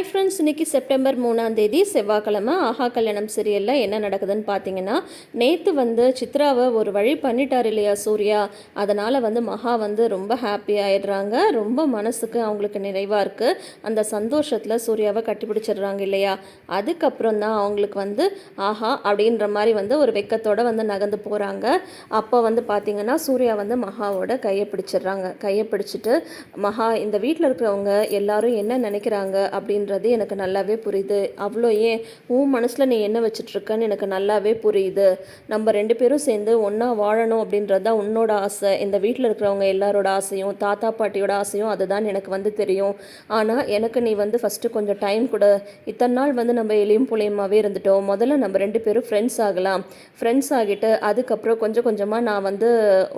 Hi friends இன்றைக்கி September மூணாம் தேதி செவ்வாய்க்கிழமை ஆஹா கல்யாணம் சீரியலில் என்ன நடக்குதுன்னு பார்த்தீங்கன்னா நேற்று வந்து சித்ராவை ஒரு வழி பண்ணிட்டார் இல்லையா சூர்யா? அதனால் வந்து மகா வந்து ரொம்ப ஹாப்பி ஆயிடுறாங்க. ரொம்ப மனசுக்கு அவங்களுக்கு நிறைவாக இருக்குது அந்த சந்தோஷத்தில் சூர்யாவை கட்டிப்பிடிச்சிடுறாங்க இல்லையா? அதுக்கப்புறம் தான் அவங்களுக்கு வந்து ஆஹா அப்படின்ற மாதிரி வந்து ஒரு வெக்கத்தோடு வந்து நகர்ந்து போகிறாங்க அப்போ வந்து பார்த்தீங்கன்னா சூர்யா வந்து மகாவோட கையை பிடிச்சிடுறாங்க. கையை பிடிச்சிட்டு மகா இந்த வீட்டில் இருக்கிறவங்க எல்லாரும் என்ன நினைக்கிறாங்க? அப்படின்னு அப்படின்றது எனக்கு நல்லாவே புரியுது. அவ்வளோ ஏன் உன் மனசில் நீ என்ன வச்சிட்ருக்கன்னு எனக்கு நல்லாவே புரியுது. நம்ம ரெண்டு பேரும் சேர்ந்து ஒன்றா வாழணும் அப்படின்றது தான் உன்னோட ஆசை. இந்த வீட்டில் இருக்கிறவங்க எல்லாரோட ஆசையும் தாத்தா பாட்டியோட ஆசையும் அதுதான் எனக்கு வந்து தெரியும். ஆனால் எனக்கு நீ வந்து ஃபஸ்ட்டு கொஞ்சம் டைம் கொடு. இத்தனை நாள் வந்து நம்ம எளியும் புளியமாகவே இருந்துட்டோம். முதல்ல நம்ம ரெண்டு பேரும் ஃப்ரெண்ட்ஸ் ஆகலாம். ஃப்ரெண்ட்ஸ் ஆகிட்டு அதுக்கப்புறம் கொஞ்சம் கொஞ்சமாக நான் வந்து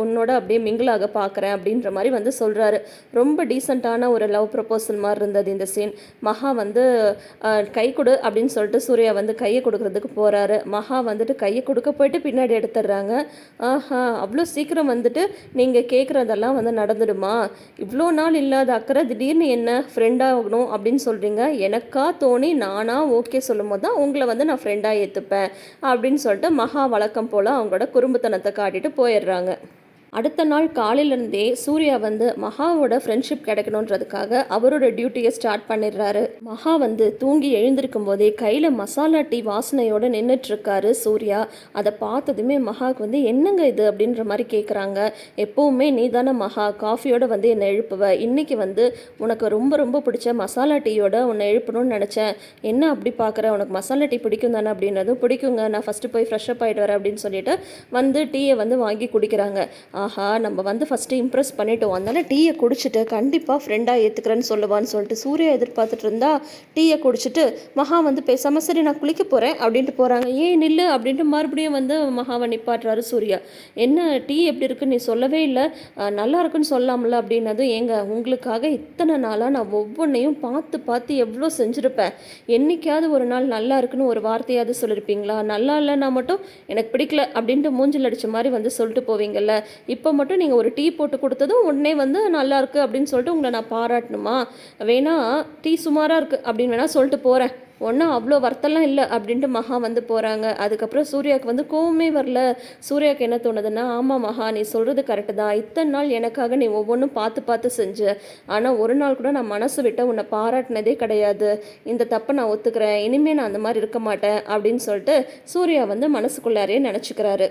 உன்னோட அப்படியே மிங்கிளாக பார்க்குறேன் அப்படின்ற மாதிரி வந்து சொல்கிறாரு ரொம்ப டீசெண்டான ஒரு லவ் ப்ரப்போசல் மாதிரி இருந்தது இந்த சீன் மகா வந்து கை கொடு அப்படின்னு சொல்லிட்டு சூர்யா வந்து கையை கொடுக்கறதுக்கு போகிறாரு மகா வந்துட்டு கையை கொடுக்க போயிட்டு பின்னாடி எடுத்துடுறாங்க. ஆஹா அவ்வளோ சீக்கிரம் வந்துட்டு நீங்கள் கேட்குறதெல்லாம் வந்து நடந்துடுமா? இவ்வளோ நாள் இல்லாத அக்கறை திடீர்னு என்ன ஃப்ரெண்டாகணும் அப்படின்னு சொல்கிறீங்க எனக்கா தோணி நானா ஓகே சொல்லும் போது தான் உங்களை வந்து நான் ஃப்ரெண்டாக ஏற்றுப்பேன் அப்படின்னு சொல்லிட்டு மகா வழக்கம் போல் அவங்களோட குறும்புத்தனத்தை காட்டிட்டு போயிடுறாங்க. அடுத்த நாள் காலையிலேருந்தே சூர்யா வந்து மகாவோட ஃப்ரெண்ட்ஷிப் கிடைக்கணுன்றதுக்காக அவரோட டியூட்டியை ஸ்டார்ட் பண்ணிடுறாரு. மகா வந்து தூங்கி எழுந்திருக்கும் போதே கையில் மசாலா டீ வாசனையோட நின்றுட்டுருக்காரு சூர்யா. அதை பார்த்ததுமே மகாவுக்கு வந்து என்னங்க இது? அப்படின்ற மாதிரி கேட்குறாங்க எப்போவுமே நீ தானே மகா காஃபியோட வந்து என்னை எழுப்புவ. இன்னைக்கு வந்து உனக்கு ரொம்ப ரொம்ப பிடிச்ச மசாலா டீயோட உன்னை எழுப்பணும்னு நினச்சேன். என்ன அப்படி பார்க்குற உனக்கு மசாலா டீ பிடிக்கும் தானே? அப்படின்னதும் பிடிக்குங்க. நான் ஃபஸ்ட்டு போய் ஃப்ரெஷ்ஷப் ஆகிட்டு வரேன் அப்படின்னு சொல்லிட்டு வந்து டீயை வந்து வாங்கி குடிக்கிறாங்க. ஆஹா நம்ம வந்து ஃபஸ்ட்டு இம்ப்ரெஸ் பண்ணிட்டோம். அதனால் டீயை குடிச்சிட்டு கண்டிப்பாக ஃப்ரெண்டாக ஏற்றுக்கிறேன்னு சொல்லுவான்னு சொல்லிட்டு சூர்யா எதிர்பார்த்துட்டு இருந்தா டீயை குடிச்சிட்டு மகா வந்து பேசாமல் சரி நான் குளிக்க போகிறேன் அப்படின்ட்டு போகிறாங்க ஏன் நில்லு அப்படின்ட்டு மறுபடியும் வந்து மகாவை நிப்பாட்டுறாரு சூர்யா. என்ன டீ எப்படி இருக்குன்னு நீ சொல்லவே இல்லை. நல்லா இருக்குன்னு சொல்லாமல அப்படின்னதும் ஏங்க உங்களுக்காக இத்தனை நாளாக நான் ஒவ்வொன்றையும் பார்த்து பார்த்து எவ்வளோ செஞ்சுருப்பேன். என்னைக்காவது ஒரு நாள் நல்லா இருக்குன்னு ஒரு வார்த்தையாவது சொல்லியிருப்பீங்களா நல்லா இல்லைன்னா மட்டும் எனக்கு பிடிக்கல அப்படின்ட்டு மூஞ்சில் அடித்த மாதிரி வந்து சொல்லிட்டு போவீங்கல்ல. இப்போ மட்டும் நீங்கள் ஒரு டீ போட்டு கொடுத்ததும் உடனே வந்து நல்லாயிருக்கு அப்படின்னு சொல்லிட்டு உங்களை நான் பாராட்டணுமா? வேணா டீ சுமாராக இருக்குது அப்படின்னு வேணால் சொல்லிட்டு போகிறேன் ஒன்றும் அவ்வளோ வருத்தம்லாம் இல்லை அப்படின்ட்டு மகா வந்து போகிறாங்க அதுக்கப்புறம் சூர்யாவுக்கு வந்து கோவமே வரல. சூர்யாவுக்கு என்ன தோணுதுன்னா ஆமாம் மகா நீ சொல்கிறது கரெக்டு தான். இத்தனை நாள் எனக்காக நீ ஒவ்வொன்றும் பார்த்து பார்த்து செஞ்ச. ஆனால் ஒரு நாள் கூட நான் மனசு விட்டு உன்னை பாராட்டினதே கிடையாது. இந்த தப்பை நான் ஒத்துக்கிறேன். இனிமேல் நான் அந்த மாதிரி இருக்க மாட்டேன் அப்படின்னு சொல்லிட்டு சூர்யா வந்து மனசுக்குள்ளாரே நினச்சிக்கிறாரு.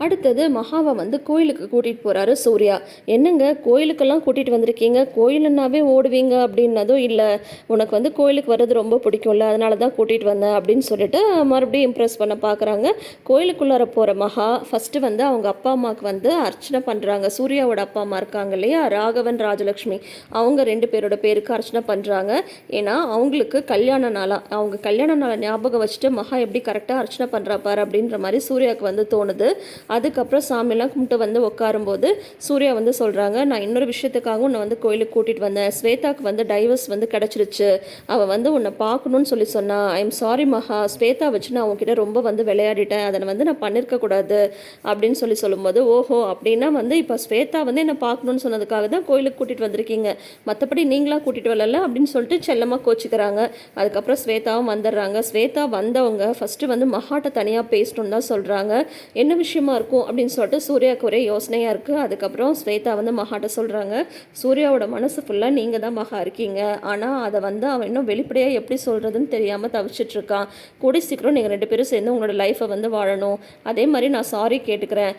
அடுத்தது மகாவை வந்து கோயிலுக்கு கூட்டிகிட்டு போகிறாரு சூர்யா. என்னங்க கோயிலுக்கெல்லாம் கூட்டிகிட்டு வந்திருக்கீங்க? கோயிலுன்னாவே ஓடுவீங்க அப்படின்னதும் இல்லை. உனக்கு வந்து கோயிலுக்கு வர்றது ரொம்ப பிடிக்கும்ல அதனால தான் கூட்டிகிட்டு வந்தேன் அப்படின்னு சொல்லிட்டு மறுபடியும் இம்ப்ரெஸ் பண்ண பார்க்குறாங்க கோயிலுக்குள்ளார போகிற மகா ஃபஸ்ட்டு வந்து அவங்க அப்பா அம்மாவுக்கு வந்து அர்ச்சனை பண்ணுறாங்க சூர்யாவோட அப்பா அம்மா இருக்காங்க இல்லையா? ராகவன் ராஜலக்ஷ்மி. அவங்க ரெண்டு பேரோட பேருக்கு அர்ச்சனை பண்ணுறாங்க ஏன்னா அவங்களுக்கு கல்யாண நாளாக அவங்க கல்யாண நாளை ஞாபகம் வச்சுட்டு மகா எப்படி கரெக்டாக அர்ச்சனை பண்ணுறா பாரு அப்படின்ற மாதிரி சூர்யாவுக்கு வந்து தோணுது. அதுக்கப்புறம் சாமியெல்லாம் கும்பிட்டு வந்து உட்காரும்போது சூர்யா வந்து சொல்கிறாங்க நான் இன்னொரு விஷயத்துக்காக உன்னை வந்து கோயிலுக்கு கூட்டிகிட்டு வந்தேன். ஸ்வேதாக்கு வந்து டைவர்ஸ் வந்து கிடச்சிருச்சு. அவள் வந்து உன்னை பார்க்கணும்னு சொல்லி சொன்னான் ஐ எம் சாரி மகா. ஸ்வேதா வச்சு நான் உங்ககிட்ட ரொம்ப வந்து விளையாடிட்டேன். அதை வந்து நான் பண்ணியிருக்கக்கூடாது அப்படின்னு சொல்லி சொல்லும்போது ஓஹோ அப்படின்னா வந்து இப்போ ஸ்வேதா வந்து என்னை பார்க்கணும்னு சொன்னதுக்காக தான் கோயிலுக்கு கூட்டிகிட்டு வந்திருக்கீங்க. மற்றபடி நீங்களா கூட்டிகிட்டு வரல? அப்படின்னு சொல்லிட்டு செல்லமாக கோச்சிக்கிறாங்க. அதுக்கப்புறம் ஸ்வேதாவும் வந்துடுறாங்க. ஸ்வேதா வந்தவங்க ஃபஸ்ட்டு வந்து மகாட்ட தனியாக பேசணும்னு தான் சொல்கிறாங்க என்ன விஷயமா இருக்கும் அப்படின்னு சொல்லிட்டு சூர்யாவுக்கு ஒரே யோசனையாக இருக்குது அதுக்கப்புறம் ஸ்வேதா வந்து மகாட்ட சொல்கிறாங்க சூர்யாவோட மனசு ஃபுல்லாக நீங்கள் தான் மகா இருக்கீங்க. ஆனால் அதை வந்து அவன் இன்னும் வெளிப்படையாக எப்படி சொல்கிறதுன்னு தெரியாமல் தவிச்சிட்டு இருக்கான். கூடி சீக்கிரம் நீங்கள் ரெண்டு பேரும் சேர்ந்து உங்களோட லைஃப்பை வந்து வாழணும். அதே மாதிரி நான் சாரி கேட்டுக்கிறேன்.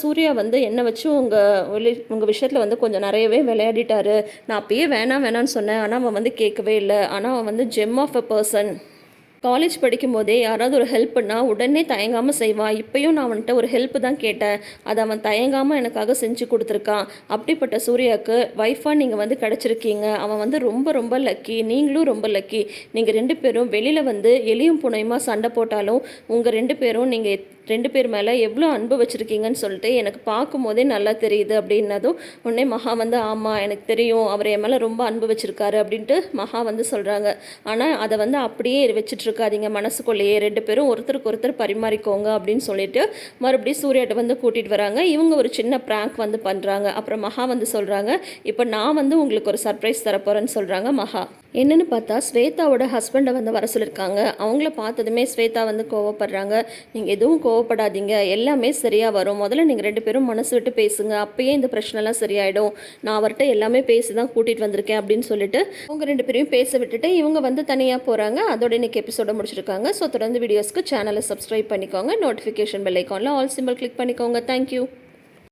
சூர்யா வந்து என்னை வச்சு உங்கள் உங்கள் விஷயத்தில் வந்து கொஞ்சம் நிறையவே விளையாடிட்டாரு. நான் அப்பயே வேணாம் வேணாம்னு சொன்னேன். ஆனால் அவன் வந்து கேட்கவே இல்லை. ஆனால் அவன் வந்து gem of a person college படிக்கும்போதே யாராவது ஒரு ஹெல்ப் பண்ணால் உடனே தயங்காமல் செய்வான் இப்போயும் நான் அவன்கிட்ட ஒரு ஹெல்ப் தான் கேட்டேன். அதை அவன் தயங்காமல் எனக்காக செஞ்சு கொடுத்துருக்கான். அப்படிப்பட்ட சூர்யாவுக்கு ஒய்ஃபாக நீங்கள் வந்து கிடச்சிருக்கீங்க. அவன் வந்து ரொம்ப ரொம்ப லக்கி நீங்களும் ரொம்ப லக்கி நீங்கள் ரெண்டு பேரும் வெளியில் வந்து எலியும் புனையுமா சண்டை போட்டாலும் உங்கள் ரெண்டு பேரும் நீங்கள் ரெண்டு பேர் மேலே எவ்வளோ அன்பு வச்சுருக்கீங்கன்னு சொல்லிட்டு எனக்கு பார்க்கும்போதே நல்லா தெரியுது அப்படின்னதும் உடனே மகா வந்து ஆமாம் எனக்கு தெரியும். அவர் என் மேலே ரொம்ப அன்பு வச்சுருக்காரு அப்படின்ட்டு மகா வந்து சொல்கிறாங்க ஆனால் அதை வந்து அப்படியே வச்சுட்ருக்காதீங்க மனசுக்குள்ளேயே. ரெண்டு பேரும் ஒருத்தருக்கு ஒருத்தர் பரிமாறிக்கோங்க அப்படின்னு சொல்லிட்டு மறுபடியும் சூர்யாட்ட வந்து கூட்டிகிட்டு வராங்க. இவங்க ஒரு சின்ன ப்ராங்க் வந்து பண்ணுறாங்க அப்புறம் மகா வந்து சொல்கிறாங்க இப்போ நான் வந்து உங்களுக்கு ஒரு சர்ப்ரைஸ் தரப்போகிறேன்னு சொல்கிறாங்க மகா. என்னென்னு பார்த்தா ஸ்வேதாவோட ஹஸ்பண்டை வந்து வர சொல்லியிருக்காங்க அவங்கள பார்த்ததுமே ஸ்வேதா வந்து கோவப்படுறாங்க. நீங்கள் எதுவும் கோவப்படாதீங்க. எல்லாமே சரியாக வரும். முதல்ல நீங்கள் ரெண்டு பேரும் மனசு விட்டு பேசுங்க. அப்பயே இந்த பிரச்சனைலாம் சரியாயிடும். நான் அவர்கிட்ட எல்லாமே பேசி தான் கூட்டிகிட்டு வந்திருக்கேன் அப்படின்னு சொல்லிட்டு அவங்க ரெண்டு பேரையும் பேச விட்டுட்டு இவங்க வந்து தனியாக போகிறாங்க அதோட இன்னைக்கு எபிசோட முடிச்சிருக்காங்க. ஸோ தொடர்ந்து வீடியோஸ்க்கு சேனலை சப்ஸ்கிரைப் பண்ணிக்கோங்க. நோட்டிஃபிகேஷன் பெல் ஐக்கானில் ஆல் சிம்பிள் கிளிக் பண்ணிக்கோங்க. Thank you